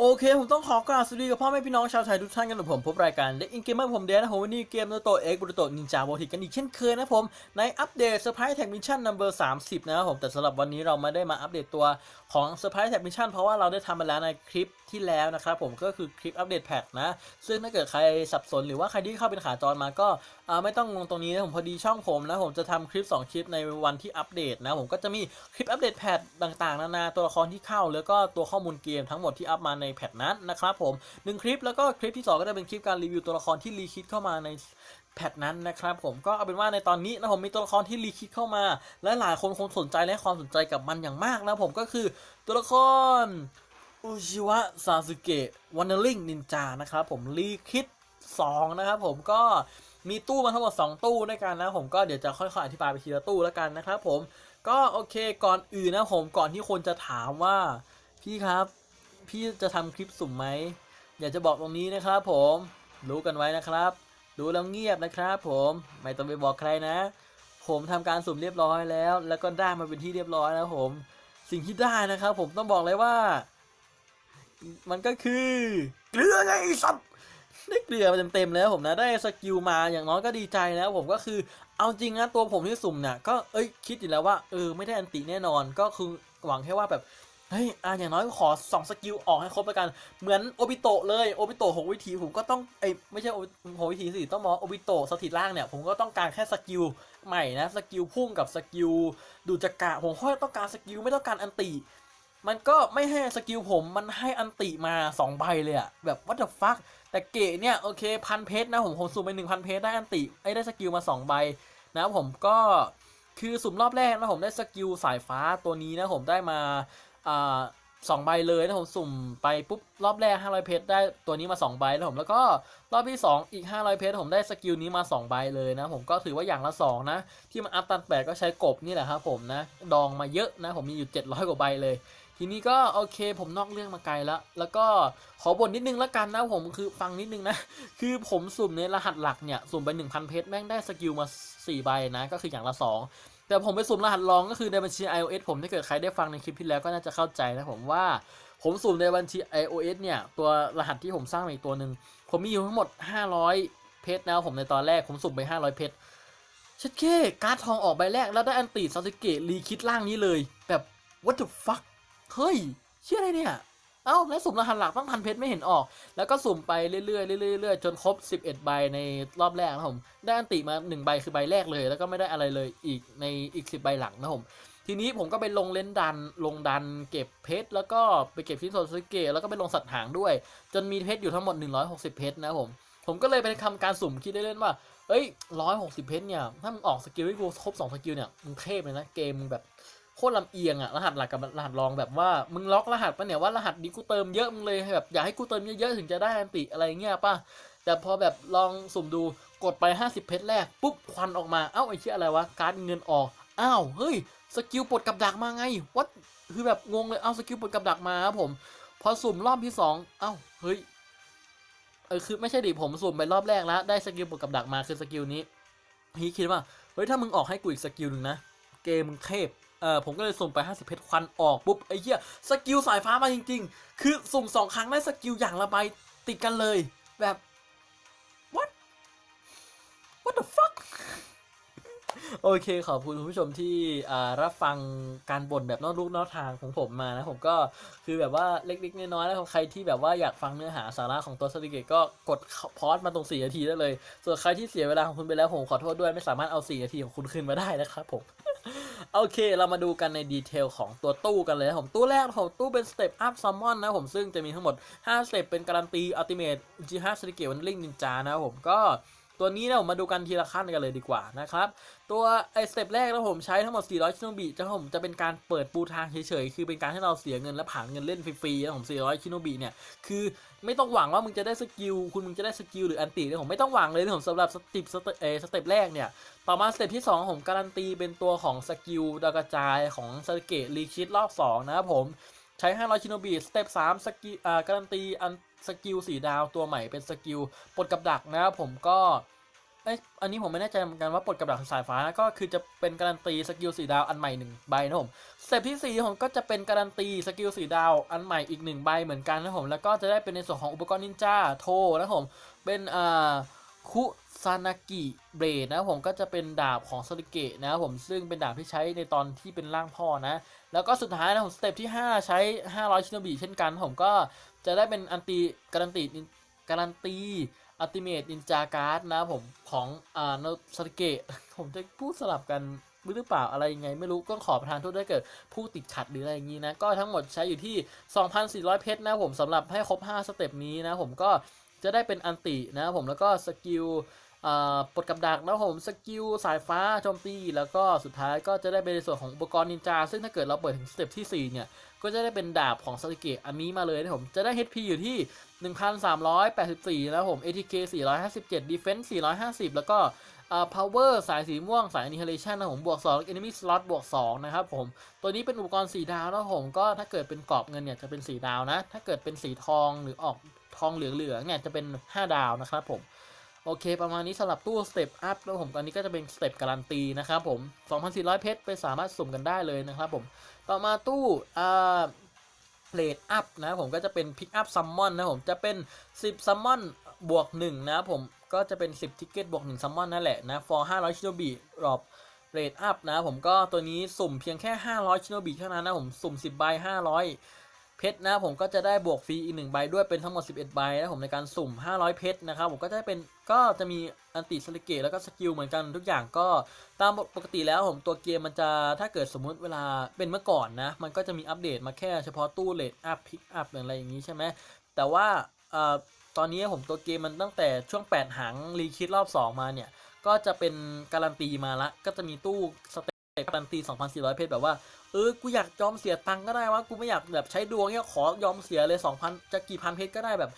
โอเค ผมต้องขอกราบสวัสดีกับพ่อแม่พี่น้องชาวไทยทุกท่านกันกับผมพบรายการเด็กอินเกมเมอร์ผมเดนนะผมวันนี้เกมนโตเอ็กบุโตนินจาโบติกันอีกเช่นเคยนะผม ในอัปเดตเซอร์ไพรส์แท็กมิชชั่นนัมเบอร์สามสิบนะครับผมแต่สำหรับวันนี้เราไม่ได้มาอัปเดตตัวของเซอร์ไพรส์แท็กมิชชั่นเพราะว่าเราได้ทำไปแล้วในคลิปที่แล้วนะครับผมก็คือคลิปอัปเดตแพทนะ ซึ่งถ้าเกิดใครสับสนหรือว่าใครที่เข้าเป็นขาจรมาก็ไม่ต้องงงตรงนี้นะผมพอดีช่องผมนะผมจะทำคลิป 2 คลิปในวันที่อัปเดตนะผมก็จะมีคลิปอัปเดตแพทต่างๆนานาตัวละครที่เข้า แล้วก็ตัวข้อมูลเกมทั้งหมดที่อัพมาในในแพทนั้นนะครับผมหนึ่งคลิปแล้วก็คลิปที่ 2 ก็จะเป็นคลิปการรีวิวตัวละครที่รีคิดเข้ามาในแพทนั้นนะครับผมก็เอาเป็นว่าในตอนนี้นะผมมีตัวละครที่รีคิดเข้ามา และหลายคนคงสนใจและความสนใจกับมันอย่างมากนะผมก็คือตัวละครอุชิวะซาสึเกะวันเนอร์ลิงนินจานะครับผมรีคิด2นะครับผมก็มีตู้มาทั้งหมด 2 ตู้ด้วยกันนะผมก็เดี๋ยวจะค่อยๆอธิบายไปทีละตู้แล้วกันนะครับผมก็โอเคก่อนอื่นนะผมก่อนที่คนจะถามว่าพี่ครับ พี่จะทำคลิปสุ่มไหมอยากจะบอกตรงนี้นะครับผมรู้กันไว้นะครับ รู้แล้วเงียบนะครับผมไม่ต้องไปบอกใครนะ ผมทำการสุ่มเรียบร้อยแล้ว แล้วก็ได้มาเป็นที่เรียบร้อยแล้วผม สิ่งที่ได้นะครับ ผมต้องบอกเลยว่า มันก็คือเกลือไงสัตว์ได้เกลือมาเต็มๆแล้วผมนะได้สกิลมาอย่างน้อยก็ดีใจแล้วผมก็คือเอาจริงนะตัวผมที่สุ่มเนี่ยก็เอ้ยคิดอยู่แล้วว่าเออไม่ได้อันติแน่นอนก็คือหวังแค่ว่าแบบ เฮ้ยอะอย่างน้อยก็ขอสองสกิลออกให้ครบแล้วกัน เหมือนโอบิโตะเลยโอบิโตะหกวิธีผมก็ต้องเอ้ไม่ใช่โอหกวิธีสิต้องบอกว่าโอบิโตะสถิตล่างเนี่ยผมก็ต้องการแค่สกิลใหม่นะสกิลพุ่งกับสกิลดูจักระผมแค่ต้องการสกิลไม่ต้องการอันติ มันก็ไม่ให้สกิลผมมันให้อันติมา2ใบเลยอะแบบ what the fuck แต่เก๋เนี่ยโอเคพันเพชรนะผมผมสุ่มไปหนึ่งพันเพชรได้อันติไอ้ได้สกิลมา2ใบนะผมก็คือสุ่มรอบแรกนะผมได้สกิลสายฟ้าตัวนี้นะผมได้มา อ่าสองใบเลยนะผมสุ่มไปปุ๊บรอบแรก 500 เพชรได้ตัวนี้มา2ใบนะผมแล้วก็รอบที่ 2 อีก 500 เพชรผมได้สกิลนี้มา2ใบเลยนะผมก็ถือว่าอย่างละ2นะที่มาอัพตันแปดก็ใช้กบนี่แหละครับผมนะดองมาเยอะนะผมมีอยู่ 700 กว่าใบเลย ทีนี้ก็โอเคผมนอกเรื่องมาไกลแล้ว แล้วก็ขอบ่นนิดนึงละกันนะผมคือฟังนิดนึงนะคือผมสุ่มในรหัสหลักเนี่ยสุ่มไป 1,000 เพชรแม่งได้สกิลมา4ใบนะก็คืออย่างละ 2 แต่ผมไปสุ่มรหัสรองก็คือในบัญชี iOS ผมถ้าเกิดใครได้ฟังในคลิปที่แล้วก็น่าจะเข้าใจนะผมว่าผมสุ่มในบัญชี iOS เนี่ย ตัวรหัสที่ผมสร้างมาอีกตัวหนึ่งผมมีอยู่ทั้งหมด 500 เพชรนะผมในตอนแรกผมสุ่มไป 500 เพชรชัดเคการ์ดทองออกใบแรกแล้วได้อันติซาสึเกะรีคิดล่างนี้เลย แบบ what the fuck เฮ้ยเชื่ออะไรเนี่ย เอ้าแล้วสุ่มรหัสหลักตั้งพันเพชรไม่เห็นออก แล้วก็สุ่มไปเรื่อยๆเรื่อยๆจนครบ 11 ใบในรอบแรกนะผมได้อันติมา 1 ใบคือใบแรกเลย แล้วก็ไม่ได้อะไรเลยอีกในอีก 10 ใบหลังนะผมทีนี้ผมก็ไปลงเล่นดันลงดันเก็บเพชรแล้วก็ไปเก็บชิ้นส่วนซาสึเกะแล้วก็ไปลงสัตว์หางด้วย จนมีเพชรอยู่ทั้งหมด 160 เพชรนะผมผมก็เลยไปทำการสุ่มคิดเล่นๆว่า เอ้ยร้อยหกสิบเพชรเนี่ย ถ้ามึงออกสกิลให้กูครบสองสกิลเนี่ย มึงเทพเลยนะ เกมมึงแบบ โคตรลำเอียงอะรหัสหลักกับรหัสรองแบบว่ามึงล็อกรหัสปะเนี่ยว่ารหัสนี้กูเติมเยอะมึงเลยแบบอยากให้กูเติมเยอะๆถึงจะได้อันติอะไรเงี้ยป่ะแต่พอแบบลองสุ่มดูกดไป 50 เพชรแรกปุ๊บควันออกมาเอ้าไอ้เชี่ยอะไรวะการเงินออกอ้าวเฮ้ยสกิลปลดกับดักมาไงวัดคือแบบงงเลยเอ้าสกิลปลดกับดักมาครับผมพอสุ่มรอบที่สองเอ้าเฮ้ยเออคือไม่ใช่ดิผมสุ่มไปรอบแรกแล้วได้สกิลปลดกับดักมาคือสกิลนี้พี่คิดว่าเฮ้ยถ้ามึงออกให้กูอีกสกิลหนึ่งนะเกมมึงเทพ เออผมก็เลยสุ่มไป 50 เพชรควันออกปุ๊บไอ้เหี้ยสกิลสายฟ้ามาจริง ๆ คือสุ่มสองครั้งได้สกิลอย่างละใบติดกันเลย แบบ what what the fuck โอเคขอบคุณคุณผู้ชมที่รับฟังการบ่นแบบนอกลูกนอกทางของผมมานะ ผมก็คือแบบว่าเล็กๆน้อยๆแล้วใครที่แบบว่าอยากฟังเนื้อหาสาระของตัวสติเกตก็กดพอสมาตรง4นาทีได้เลย ส่วนใครที่เสียเวลาของคุณไปแล้วผมขอโทษด้วยไม่สามารถเอา4นาทีของคุณคืนมาได้นะครับผม โอเคเรามาดูกันในดีเทลของตัวตู้กันเลยนะผมตู้แรกของตู้เป็นสเต็ปอัพซัมมอนนะผมซึ่งจะมีทั้งหมด5สเต็ปเป็นการันตีอัลติเมทจิฮาสติเกตวันลิงนินจานะผมก็ ตัวนี้นะผมมาดูกันทีละขั้นกันเลยดีกว่านะครับ ตัวไอสเต็ปแรกนะผมใช้ทั้งหมด 400ชิโนบิจะผมจะเป็นการเปิดปูทางเฉยๆ คือเป็นการให้เราเสียเงินและผ่านเงินเล่นฟรีๆนะผม 400ชิโนบิเนี่ย คือไม่ต้องหวังว่ามึงจะได้สกิล คุณมึงจะได้สกิลหรืออันตินะผมไม่ต้องหวังเลยนะผมสำหรับสเต็ปสเต็ปเอสเต็ปแรกเนี่ย ต่อมาสเต็ปที่ 2 ผมการันตีเป็นตัวของสกิลดาวกระจายของสเกตรีคิดรอบ2นะครับผมใช้ 500ชิโนบิสเต็ป3สกิลการันตีอันสกิลสีดาวตัวใหม่เป็นสกิลปลดกับดักนะครับผมก็เอ้ยอันนี้ผมไม่แน่ใจเหมือนกันว่าปลดกับดักสายฟ้านะก็คือจะเป็นการันตีสกิลสีดาวอันใหม่หนึ่งใบนะผมสเต็ปที่สี่ผมก็จะเป็นการันตีสกิลสีดาวอันใหม่อีกหนึ่งใบเหมือนกันนะผมแล้วก็จะได้เป็นในส่วนของอุปกรณ์นินจาโทนะผมเป็นอ่าคุซานากิเบรดนะผมก็จะเป็นดาบของสริเกะนะผมซึ่งเป็นดาบที่ใช้ในตอนที่เป็นร่างพ่อนะ แล้วก็สุดท้ายนะผมสเต็ปที่ 5 ใช้ 500 ชิโนบิเช่นกัน ผมก็ จะได้เป็นอันตีการันตีการันตีอัติเมตนินจาการ์ดนะผมของอ่าโนสเกะผมจะพูดสลับกันหรือเปล่าอะไรยังไง ไม่รู้ก็ขอประทานโทษด้วยเกิดผู้ติดขัดหรืออะไรอย่างนี้นะ ก็ทั้งหมดใช้อยู่ที่ 2,400 เพชรนะผมสำหรับให้ครบ 5 สเต็ปนี้นะผมก็จะได้เป็นอันตินะผมแล้วก็สกิล ปลดกับดักนะผมสกิลสายฟ้าโจมตี แล้วก็สุดท้ายก็จะได้เป็นในส่วนของอุปกรณ์นินจา ซึ่งถ้าเกิดเราเปิดถึงสเต็ปที่ 4 เนี่ย ก็จะได้เป็นดาบของสติเกะอันนี้มาเลยนะผม จะได้ HP อยู่ที่ 1,384นะผม ATK 457 Defense 450 แล้วก็อ่า Power สายสีม่วงสาย Annihilation นะผม บวก2 Enemy Slot บวก 2 นะครับผม ตัวนี้เป็นอุปกรณ์สีดาวนะผม ก็ถ้าเกิดเป็นกรอบเงินเนี่ยจะเป็นสีดาวนะ ถ้าเกิดเป็นสีทองหรือออกทองเหลืองๆเนี่ยจะเป็น 5 ดาวนะครับผม โอเค ประมาณนี้สำหรับตู้สเต็ปอัพแล้วผมตอนนี้ก็จะเป็นสเต็ปการันตีนะครับผม 2,400 เพชรไปสามารถสุ่มกันได้เลยนะครับผม ต่อมาตู้อ่าเพลดอัพนะผมก็จะเป็นพิกอัพซัมมอนนะผมจะเป็น 10ซัมมอนบวก1นะผมก็จะเป็น 10ทิกเก็ตบวก1ซัมมอนนั่นแหละนะ for 500ชิโนบิรอบเรดอัพนะผมก็ตัวนี้สุ่มเพียงแค่ 500ชิโนบิเท่านั้นนะผมสุ่ม 10ใบ500 เพชรนะผมก็จะได้บวกฟรีอีกหนึ่งใบด้วยเป็นทั้งหมด 11 ใบนะผมในการสุ่ม 500 เพชรนะครับผมก็จะเป็นก็จะมีอันติสลิเกตแล้วก็สกิลเหมือนกันทุกอย่างก็ตามปกติแล้วผมตัวเกมมันจะถ้าเกิดสมมุติเวลาเป็นเมื่อก่อนนะ มันก็จะมีอัปเดตมาแค่เฉพาะตู้เลดอัพพิกอัพอะไรอย่างนี้ใช่ไหมแต่ว่าอตอนนี้ผมตัวเกมมันตั้งแต่ช่วง 8หางรีคิดรอบ 2 มาเนี่ย ก็จะเป็นการันตีมาละก็จะมีตู้สเต ปันตี 2,400 เพชรแบบว่า เออ กูอยากยอมเสียตังค์ก็ได้ว่ากูไม่อยากแบบใช้ดวงเนี่ยขอยอมเสียเลย 2,000 จะกี่พันเพชรก็ได้แบบ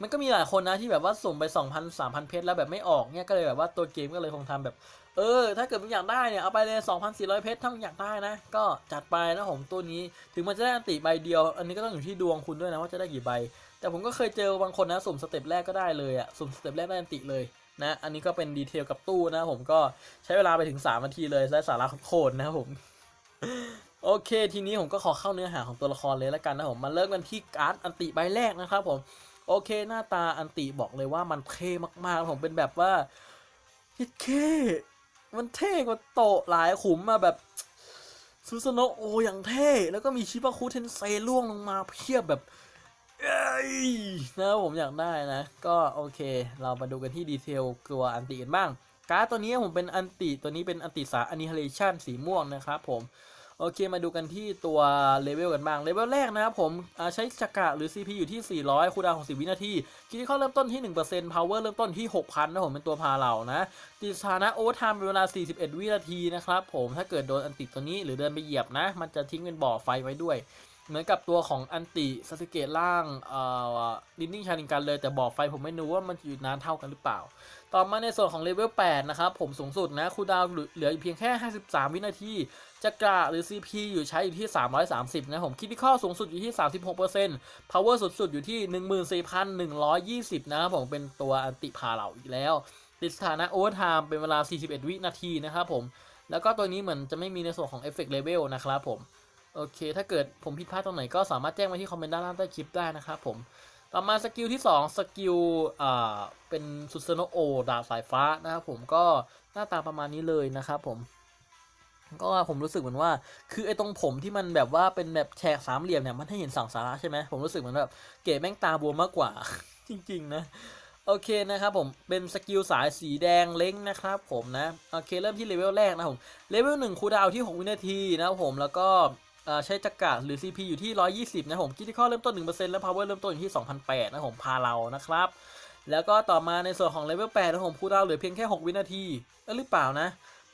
มันก็มีหลายคนนะที่แบบว่าส่งไป 2,000 3,000 เพชรแล้วแบบไม่ออกเนี่ยก็เลยแบบว่าตัวเกมก็เลยคงทำแบบ เออ ถ้าเกิดมึงอยากได้เนี่ย เอาไปเลย 2,400 เพชรถ้ามึงอยากได้นะ ก็จัดไปนะผมตัวนี้ ถึงมันจะได้อันติใบเดียว อันนี้ก็ต้องอยู่ที่ดวงคุณด้วยนะว่าจะได้กี่ใบ แต่ผมก็เคยเจอบางคนนะสุ่มสเต็ปแรกก็ได้เลยอะสุ่มสเต็ปแรกได้อันติเลย นะอันนี้ก็เป็นดีเทลกับตู้นะผมก็ใช้เวลาไปถึง3นาทีเลยและสาระโคตรนะครับผมโอเค ทีนี้ผมก็ขอเข้าเนื้อหาของตัวละครเลยแล้วกันนะผมมาเริ่มกันที่การ์ดอันติใบแรกนะครับผมโอเค หน้าตาอันติบอกเลยว่ามันเท่มากๆผมเป็นแบบว่าฮิตเคมันเท่กว่าโตหลายขุมมาแบบซูซโนโออย่างเท่ แล้วก็มีชิบะคุเทนเซล่วงลงมาเพียบแบบ นะผมอยากได้นะ ก็โอเค เรามาดูกันที่ดีเทลตัวอันติกันบ้าง การ์ดตัวนี้ผมเป็นอันติตัวนี้เป็นอันติสา Annihilation สีม่วงนะครับผมโอเคมาดูกันที่ตัวเลเวลกันบ้างเลเวลแรกนะครับผมใช้จักระหรือ CP อยู่ที่ 400คูดาวของ10วินาทีคิดที่เข้าเริ่มต้นที่ 1% power เริ่มต้นที่ 6,000 นะผมเป็นตัวพาเหล่านะ ติดสถานะโอเวอร์ไทม์เป็นเวลา 41 วินาทีนะครับผมถ้าเกิดโดนอันติตัวนี้หรือเดินไปเหยียบนะ มันจะทิ้งเป็นบ่อไฟไว้ด้วย เหมือนกับตัวของอันติสสเกตล่างเอ่อลินนิ่งชาริงกันเลยแต่บ่อไฟผมไม่รู้ว่ามันอยู่นานเท่ากันหรือเปล่า ต่อมาในส่วนของเลเวล8นะครับ ผมสูงสุดนะคูดาวเหลืออยู่เพียงแค่ 53 วินาทีจักระหรือ CP อยู่ใช้อยู่ที่ 330 นะผมคิดที่ข้อสูงสุดอยู่ที่ 36% power สุดสุดอยู่ที่ 14,120 นะครับผมเป็นตัวอันติพาเหล่าอีกแล้ว ติดสถานะโอเวอร์ไทม์เป็นเวลา 41 วินาทีนะครับผมแล้วก็ตัวนี้เหมือนจะไม่มีในส่วนของ Effect Level นะครับผม โอเค ถ้าเกิดผมผิดพลาดตรงไหนก็สามารถแจ้งมาที่คอมเมนต์ด้านล่างใต้คลิปได้นะครับผม ต่อมาสกิลที่ 2 สกิลอ่าเป็นสุดเซโนโอดาบสายฟ้านะครับผมก็หน้าตาประมาณนี้เลยนะครับผม ก็ผมรู้สึกเหมือนว่า คือไอ้ตรงผมที่มันแบบว่าเป็นแบบแฉกสามเหลี่ยมเนี่ยมันให้เห็นสังสาระใช่ไหมผมรู้สึกเหมือนแบบเก๋แม่งตาบวมมากกว่า จริง ๆ นะโอเคนะครับผมเป็นสกิลสายสีแดงเล้งนะครับผมนะโอเคเริ่มที่เลเวลแรกนะผมเลเวลหนึ่งคูดาวที่ 6 วินาทีนะครับผมแล้วก็ ใช้จักระหรือ CP อยู่ที่ 120 นะผมคิดที่ข้อเริ่มต้น 1%และ power เริ่มต้นอยู่ที่2,008นะผมพาเรานะครับ แล้วก็ต่อมาในส่วนของเลเวล8นะผมคูดาวเหลือเพียงแค่ 6 วินาทีเอ้ยหรือเปล่านะ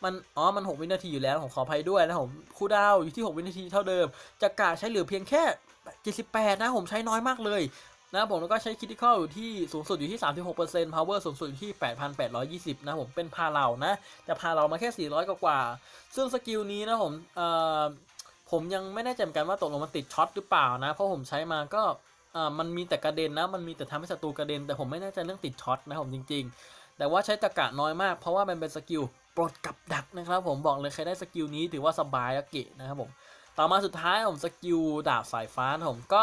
มันอ๋อมัน 6 วินาทีอยู่แล้วผมขออภัยด้วยนะผมคูดาวอยู่ที่ 6 วินาทีเท่าเดิมจักระใช้เหลือเพียงแค่ 78 นะผมใช้น้อยมากเลยนะผมแล้วก็ใช้คิดที่ข้ออยู่ที่สูงสุดอยู่ที่ 36% power สูงสุดอยู่ที่ 8,820 นะผมเป็นพาเรานะแต่พาเรามาแค่ 400 กว่า ซึ่งสกิลนี้นะผมเอ่อ ผมยังไม่แน่ใจเหมือนกันว่าตกลงมันติดช็อตหรือเปล่านะ เพราะผมใช้มาก็อ่ามันมีแต่กระเด็นนะ มันมีแต่ทำให้ศัตรูกระเด็น แต่ผมไม่แน่ใจเรื่องติดช็อตนะผมจริง ๆ แต่ว่าใช้ตะกะน้อยมาก เพราะว่ามันเป็นสกิลปลดกับดักนะครับ ผมบอกเลยใครได้สกิลนี้ถือว่าสบายแล้วเกะนะครับผม ต่อมาสุดท้ายผมสกิลดาบสายฟ้าผมก็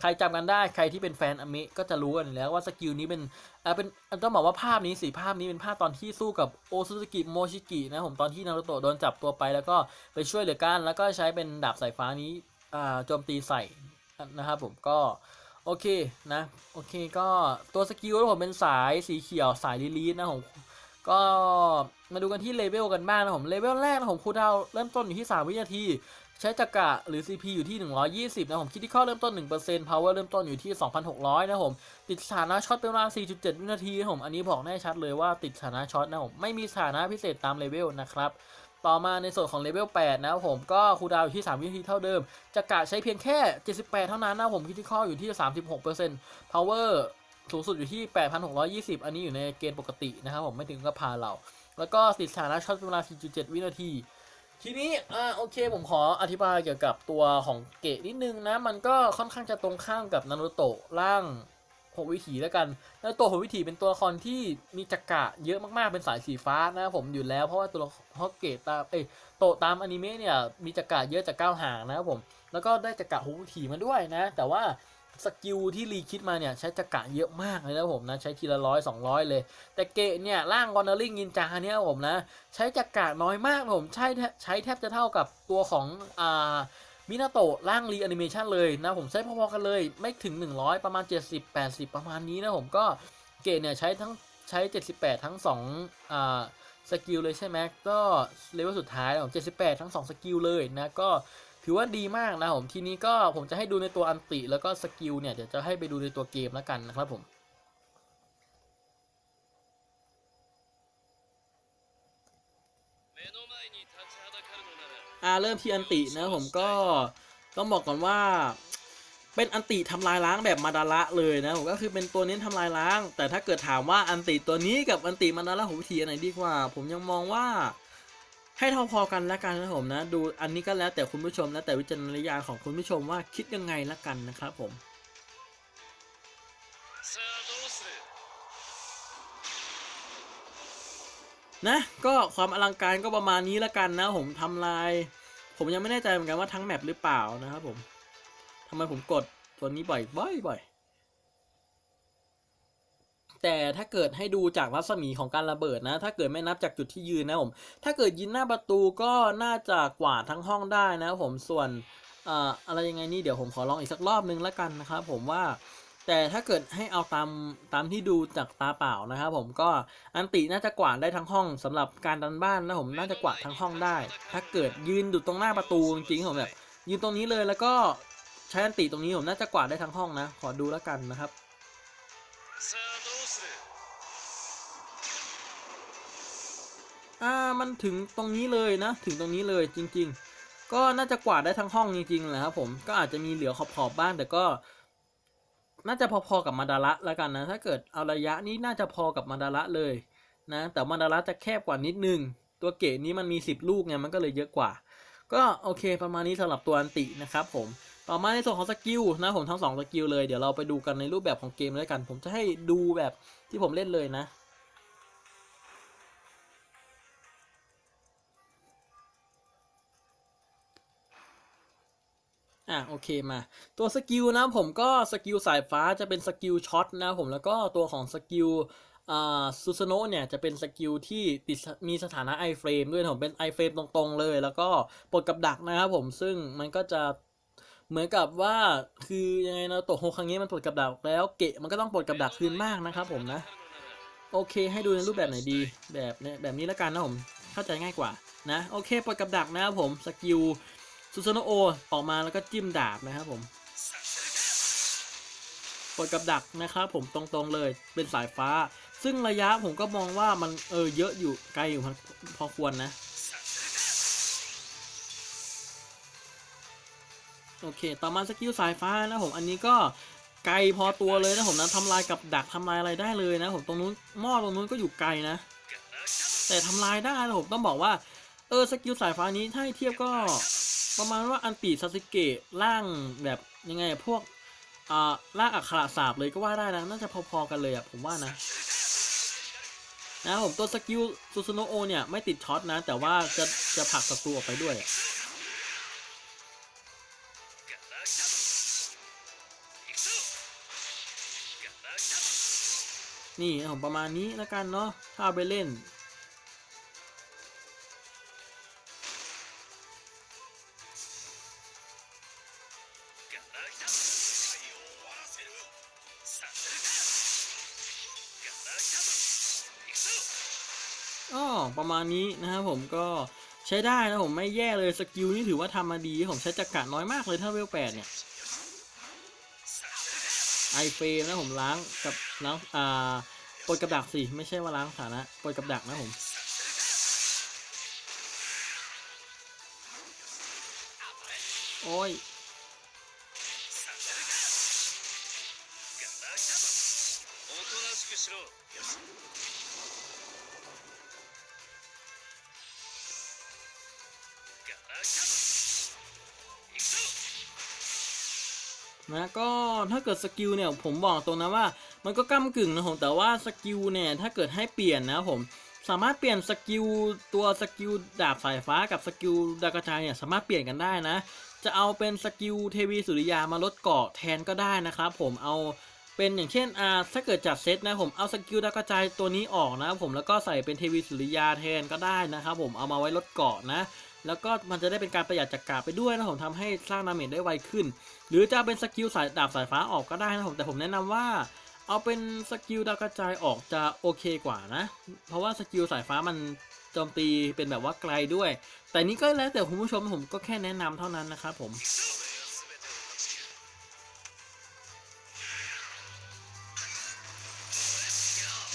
ใครจำกันได้ใครที่เป็นแฟนอเมะก็จะรู้กันแล้วว่าสกิลนี้เป็นอ่าเป็นต้องบอกว่าภาพนี้สีภาพนี้เป็นภาพตอนที่สู้กับโอซุสกิโมชิกินะผมตอนที่นารุโตะโดนจับตัวไปแล้วก็ไปช่วยเหลือกัน แล้วก็ใช้เป็นดาบสายฟ้านี้อ่าโจมตีใส่นะครับผมก็โอเคนะโอเคก็ตัวสกิลผมเป็นสายสีเขียวสายลิลีนะผมก็มาดูกันที่เลเวลกันบ้างนะผมเลเวลแรกนะผมคูดาวเริ่มต้นอยู่ที่ 3 วินาที ใช้จักระหรือ CP อยู่ที่ 120 นะผม คิดที่ข้อเริ่มต้น 1% power เริ่มต้นอยู่ที่ 2,600 นะผม ติดสถานะช็อตเป็นเวลา 4.7 วินาทีนะผม อันนี้บอกแน่ชัดเลยว่าติดสถานะช็อตนะผม ไม่มีสถานะพิเศษตามเลเวลนะครับ ต่อมาในส่วนของเลเวล 8 นะครับผม ก็คูดาวอยู่ที่ 3 วินาทีเท่าเดิมจักระใช้เพียงแค่ 78 เท่านั้นนะผม คิดที่ข้ออยู่ที่ 36% power สูงสุดอยู่ที่ 8,620 อันนี้อยู่ในเกณฑ์ปกตินะครับผม ไม่ถึงกับพาเรา แล้วก็ติดสถานะช็อตเป็นเวลา 4.7 วินาที ทีนี้อ่าโอเคผมขออธิบายเกี่ยวกับตัวของเกะนิดนึงนะ มันก็ค่อนข้างจะตรงข้ามกับนารูโตะร่างหกวิถีแล้วกันนารูโตะหกวิถีเป็นตัวละครที่มีจักระเยอะมากๆเป็นสายสีฟ้านะครับผมอยู่แล้วเพราะว่าตัวละครเพราะเกะตามเอ้ยโตะตามอนิเมะเนี่ยมีจักระเยอะจากก้าวหางนะครับผมแล้วก็ได้จักระหกวิถีมาด้วยนะ แต่ว่า สกิลที่รีคิดมาเนี่ยใช้จักระเยอะมากเลยนะผมนะใช้ทีละร้อยสองร้อยเลย แต่เกะเนี่ยร่างวอนาริงยินจาเนี่ยผมนะใช้จักระน้อยมากผมใช้แทใช้แทบจะเท่ากับตัวของอ่ามินาโตะร่างรีแอนิเมชันเลยนะผมใช้พอๆกันเลยไม่ถึง 100 ประมาณ 70 80 ประมาณนี้นะผมก็เกตเนี่ยใช้ทั้งใช้ 78 ทั้ง2อ่าสกิลเลยใช่ไหมก็เลเวลสุดท้ายนะผม78 ทั้ง 2 สกิลเลยนะก็ ถือว่าดีมากนะผมทีนี้ก็ผมจะให้ดูในตัวอันติแล้วก็สกิลเนี่ยเดี๋ยวจะให้ไปดูในตัวเกมแล้วกันนะครับผมอ่าเริ่มที่อันตินะผมก็ต้องบอกก่อนว่าเป็นอันติทำลายล้างแบบมาดาระเลยนะผมก็คือเป็นตัวนี้ทำลายล้าง แต่ถ้าเกิดถามว่าอันติตัวนี้กับอันติมาดาระผมทีอัไหนดีกว่า ผมยังมองว่า ให้เท่าพอกันแล้วกันนะผมนะ ดูอันนี้ก็แล้วแต่คุณผู้ชมแล้วแต่วิจารณญาณของคุณผู้ชมว่าคิดยังไงละกันนะครับผมนะก็ความอลังการก็ประมาณนี้ละกันนะผมทำลาย ผมยังไม่แน่ใจเหมือนกันว่าทั้งแมปหรือเปล่านะครับผมทำไมผมกดตัวนี้บ่อยบ่อยบ่อย แต่ถ้าเกิดให้ดูจากรัศมีของการระเบิดนะ ถ้าเกิดไม่นับจากจุดที่ยืนนะผม ถ้าเกิดยินหน้าประตูก็น่าจะกวาดทั้งห้องได้นะผมส่วนเอ่อะไรยังไงนี่เดี๋ยวผมขอลองอีกสักรอบนึงละกันนะครับผมว่าแต่ถ้าเกิดให้เอาตามตามที่ดูจากตาเปล่านะครับผมก็อันติน่าจะกวาดได้ทั้งห้องสำหรับการดันบ้านนะผมน่าจะกวาดทั้งห้องได้ ถ้าเกิดยืนอยู่ตรงหน้าประตูจริงๆผมแบบยืนตรงนี้เลยแล้วก็ใช้อันติตรงนี้ผมน่าจะกวาดได้ทั้งห้องนะ ขอดูแล้วกันนะครับ อ่ามันถึงตรงนี้เลยนะ ถึงตรงนี้เลยจริง ๆ ก็น่าจะกวาดได้ทั้งห้องจริงๆแหละครับผมก็อาจจะมีเหลือขอบๆบ้างแต่ก็ น่าจะพอๆกับมาดาระแล้วกันนะ ถ้าเกิดเอาระยะนี้น่าจะพอกับมาดาระเลยนะแต่มาดาระจะแคบกว่านิดนึง ตัวเกตนี้มันมี 10 ลูกไงมันก็เลยเยอะกว่า ก็โอเคประมาณนี้สำหรับตัวอันตินะครับผมต่อมาในส่วนของสกิลนะผมทั้งสองสกิลเลยเดี๋ยวเราไปดูกันในรูปแบบของเกมเลยกัน ผมจะให้ดูแบบที่ผมเล่นเลยนะ อะโอเคมา ตัวสกิลนะผมก็สกิลสายฟ้าจะเป็นสกิลช็อตนะผมแล้วก็ตัวของสกิลอ่าซูซโนเนี่ยจะเป็นสกิลที่ติดมีสถานะไอเฟรมด้วยผมเป็นไอเฟรมตรงๆเลย แล้วก็ปลดกับดักนะครับผมซึ่งมันก็จะเหมือนกับว่าคือยังไงนะตัวโฮครั้งนี้มันปลดกับดักแล้วเกะมันก็ต้องปลดกับดักคืนมากนะครับผมนะ โอเค ให้ดูในรูปแบบไหนดีแบบเนี้ยแบบนี้แล้วกันนะผมเข้าใจง่ายกว่านะโอเคปลดกับดักนะครับผมสกิล ซูซโนโอออกมาแล้วก็จิ้มดาบนะครับผมปลดกับดักนะครับผมตรงๆเลยเป็นสายฟ้า ซึ่งระยะผมก็มองว่ามันเออเยอะอยู่ไกลอยู่พอควรนะ โอเค ต่อมาสกิลสายฟ้านะผมอันนี้ก็ไกลพอตัวเลยนะผมนะทำลายกับดักทำลายอะไรได้เลยนะผมตรงนู้นหม้อตรงนู้นก็อยู่ไกลนะ แต่ทำลายได้นะผมต้องบอกว่าเออสกิลสายฟ้านี้ถ้าเทียบก็ ประมาณว่าอันติซาสึเกะร่างแบบยังไงพวกอ่าร่างอัคระสาบเลยก็ว่าได้นะ น่าจะพอๆกันเลยอะผมว่านะ นะผมตัวสกิลซูซูโนโอเนี่ย ไม่ติดช็อตนะ แต่ว่าจะจะผลักศัตรูออกไปด้วยนี่ผมประมาณนี้แล้วกันเนาะถ้าไปเล่น 2 ประมาณนี้นะครับผมก็ใช้ได้นะผมไม่แย่เลยสกิลนี่ถือว่าทำมาดีผมใช้จักระน้อยมากเลยถ้าเวลแปดเนี่ยไอเฟรมนะผมล้างกับล้างอ่าปลดกับดักสิไม่ใช่ว่าล้างสถานะปลดกับดักนะผมโอ้ย นะก็ถ้าเกิดสกิลเนี่ยผมบอกตรงนะว่ามันก็ก้ากึ่งนะผมแต่ว่าสกิลเนี่ยถ้าเกิดให้เปลี่ยนนะผมสามารถเปลี่ยนสกิลตัวสกิลดาบสายฟ้ากับสกิลดากระจายเนี่ยสามารถเปลี่ยนกันได้นะ จะเอาเป็นสกิลเทวีสุริยามาลดเกาะแทนก็ได้นะครับผมเอา เป็นอย่างเช่นอ่าถ้าเกิดจัดเซตนะผมเอาสกิลดาวกระจายตัวนี้ออกนะครับผมแล้วก็ใส่เป็นเทวีสุริยาแทนก็ได้นะครับผมเอามาไว้ลดเกาะนะ แล้วก็มันจะได้เป็นการประหยัดจักราไปด้วยนะผมทำให้สร้างดาเมจได้ไวขึ้น หรือจะเอเป็นสกิลสายดาบสายฟ้าออกก็ได้นะผมแต่ผมแนะนำว่าเอาเป็นสกิลดาวกระจายออกจะโอเคกว่านะ เพราะว่าสกิลสายฟ้ามันโจมตีเป็นแบบว่าไกลด้วย แต่นี้ก็แล้วแต่คุณผู้ชมผมก็แค่แนะนำเท่านั้นนะครับผม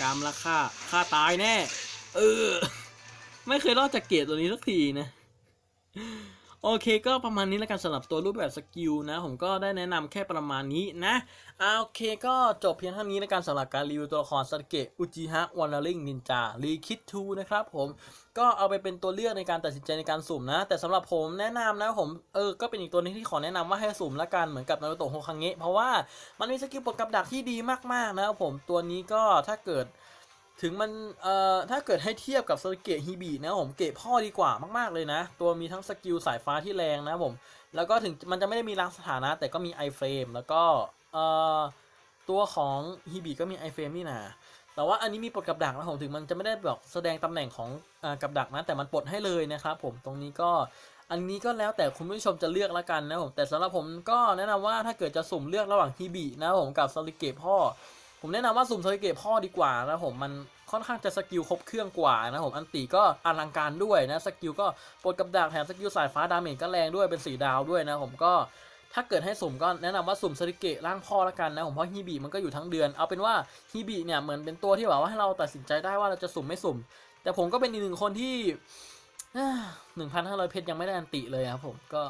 กามละค่าค่าตายแน่ เออ ไม่เคยรอดจากเกตตัวนี้สักทีนะ โอเคก็ประมาณนี้แล้วกันสำหรับตัวรูปแบบสกิลนะ ผมก็ได้แนะนำแค่ประมาณนี้นะโอเคก็จบเพียงเท่านี้ในการสำหรับการรีวิวตัวละครสเกะอุจิฮะวานาริงนินจารีคิดทูนะครับผมก็เอาไปเป็นตัวเลือกในการตัดสินใจในการสุ่มนะ แต่สำหรับผมแนะนำนะผมเออก็เป็นอีกตัวหนึงที่ขอแนะนำว่าให้สุ่มละกันเหมือนกับนารูโตะโฮคังเงะเพราะว่ามันมีสกิลปลดกับดักที่ดีมากๆนะครับผมตัวนี้ก็ถ้าเกิด ถึงมันเอ่อถ้าเกิดให้เทียบกับสเกตฮิบินะผมเกตพ่อดีกว่ามากๆเลยนะ ตัวมีทั้งสกิลสายฟ้าที่แรงนะผม แล้วก็ถึงมันจะไม่ได้มีล้างสถานะ แต่ก็มีไอเฟรมแล้วก็เอ่อตัวของฮิบิก็มีไอเฟรมนี่นะแต่ว่าอันนี้มีปลดกับดักนะผมถึงมันจะไม่ได้บอกแสดงตำแหน่งของเออกับดักนะแต่มันปลดให้เลยนะครับผมตรงนี้ก็อันนี้ก็แล้วแต่คุณผู้ชมจะเลือกละกันนะผมแต่สำหรับผมก็แนะนำว่าถ้าเกิดจะสุ่มเลือกระหว่างฮิบินะผมกับสลิเกตพ่อ ผมแนะนำว่าสุ่มสลิเกตพ่อดีกว่านะผมมันค่อนข้างจะสกิลครบเครื่องกว่านะผมอันตีก็อลังการด้วยนะสกิลก็ปลดกับดักแถมสกิลสายฟ้าดาเมจก็แรงด้วยเป็นสีดาวด้วยนะผมก็ถ้าเกิดให้สุ่มก็แนะนำว่าสุ่มสลิเกตร่างพ่อละกันนะผมเพราะฮีบีมันก็อยู่ทั้งเดือน เอาเป็นว่าฮีบีเนี่ยเหมือนเป็นตัวที่แบบว่าให้เราตัดสินใจได้ว่าเราจะสุ่มไม่สุ่ม แต่ผมก็เป็นอีกหนึ่งคนที่หนึ่งพันห้าร้อยเพชรยังไม่ได้อันติเลยครับผมก็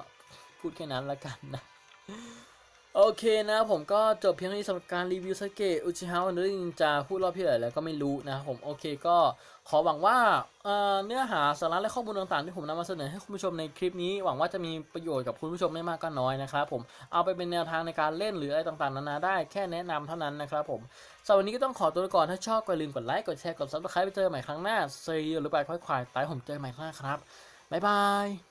พูดแค่นั้นละกันนะ โอเคนะผมก็จบเพียงเท่านี้สำหรับการรีวิวสเกตอุชิฮาวน์นินจาพูดรอบที่ไหนแล้วก็ไม่รู้นะครับผมโอเคก็ขอหวังว่าเเนื้อหาสาระและข้อมูลต่างๆ ที่ผมนำมาเสนอให้คุณผู้ชมในคลิปนี้หวังว่าจะมีประโยชน์กับคุณผู้ชมไม่มากก็น้อยนะครับผมเอาไปเป็นแนวทางในการเล่นหรืออะไรต่างๆนานาได้แค่แนะนำเท่านั้นนะครับผมสำหรับวันนี้ก็ต้องขอตัวก่อนถ้าชอบก็อย่าลืมกดไลค์กดแชร์กดซับสไครป์ไปเจอใหม่ครั้งหน้าเซย์หรือไปค่อยควายตายผมเจอใหม่ครั้งหน้าครับบ๊ายบาย